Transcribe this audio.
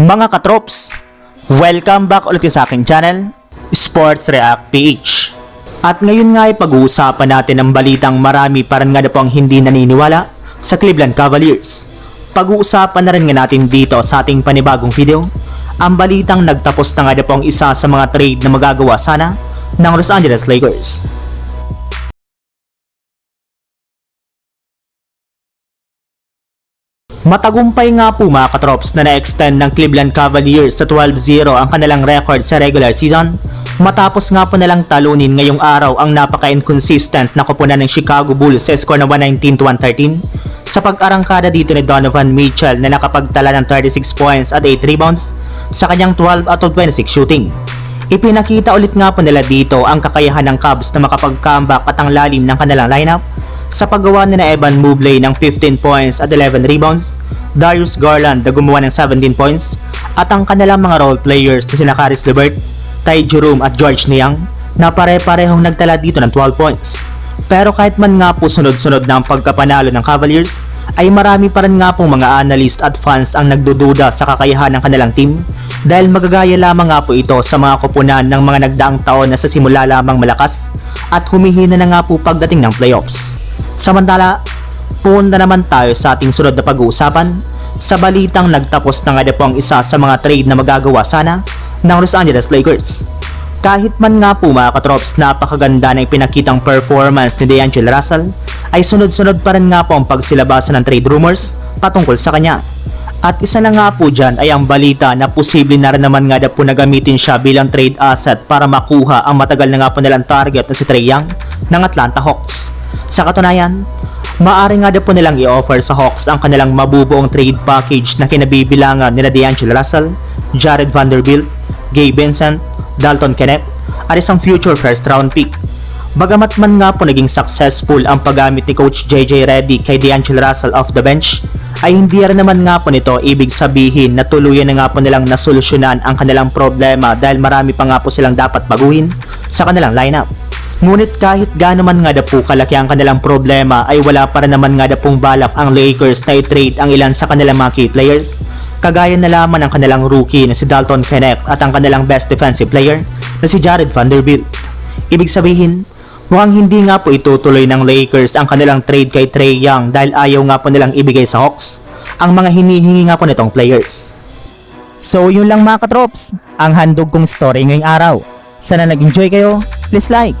Mga katrops, welcome back ulit sa aking channel, Sports React PH. At ngayon nga ay pag-uusapan natin ang balitang marami parang nga na po ang hindi naniniwala sa Cleveland Cavaliers. Pag-uusapan na rin nga natin dito sa ating panibagong video, ang balitang nagtapos na nga na po ang isa sa mga trade na magagawa sana ng Los Angeles Lakers. Matagumpay nga po mga katrops na na-extend ng Cleveland Cavaliers sa 12-0 ang kanilang record sa regular season. Matapos nga po nalang talunin ngayong araw ang napaka-inconsistent na kupunan ng Chicago Bulls sa score na 119-113 sa pag-arangkada dito ni Donovan Mitchell na nakapagtala ng 36 points at 8 rebounds sa kanyang 12 out of 26 shooting. Ipinakita ulit nga po nila dito ang kakayahan ng Cubs na makapag-comeback at ang lalim ng kanilang lineup sa paggawa ni na Evan Mobley ng 15 points at 11 rebounds, Darius Garland na gumawa ng 17 points, at ang kanilang mga role players na sina Caris LeVert, Ty Jerome at George Niang na pare-parehong nagtala dito ng 12 points. Pero kahit man nga po sunod-sunod na ang pagkapanalo ng Cavaliers, ay marami pa rin nga pong mga analyst at fans ang nagdududa sa kakayahan ng kanilang team dahil magagaya lamang nga po ito sa mga kupunan ng mga nagdaang taon na sa simula lamang malakas at humihina na nga po pagdating ng playoffs. Samantala, punta naman tayo sa ating sunod na pag-uusapan sa balitang nagtapos na nga na po ang isa sa mga trade na magagawa sana ng Los Angeles Lakers. Kahit man nga po mga katrops napakaganda na ipinakitang performance ni D'Angelo Russell, ay sunod-sunod pa rin nga po ang pagsilabasan ng trade rumors patungkol sa kanya. At isa na nga po dyan ay ang balita na posible na rin naman nga na po nagamitin siya bilang trade asset para makuha ang matagal na nga po nilang target na si Trae Young ng Atlanta Hawks. Sa katunayan, maaari nga na po nilang i-offer sa Hawks ang kanilang mabubuong trade package na kinabibilangan nila D'Angelo Russell, Jared Vanderbilt, Gabe Vincent, Dalton Kenneth, at isang future first round pick. Bagamat man nga po naging successful ang paggamit ni Coach JJ Reddy kay D'Angelo Russell off the bench, ay hindi rin naman nga po nito ibig sabihin na tuluyan na nga po nilang nasolusyonan ang kanilang problema dahil marami pa nga po silang dapat baguhin sa kanilang lineup. Ngunit kahit gaano man nga po kalaki ang kanilang problema ay wala pa rin naman nga pong balak ang Lakers na i-trade ang ilan sa kanilang mga key players kagaya na lamang ang kanilang rookie na si Dalton Kenneth at ang kanilang best defensive player na si Jared Vanderbilt. Ibig sabihin, mukhang hindi nga po itutuloy ng Lakers ang kanilang trade kay Trae Young dahil ayaw nga po nilang ibigay sa Hawks ang mga hinihingi nga po nitong players. So yun lang mga katrops, ang handog kong story ngayong araw. Sana nag-enjoy kayo, please like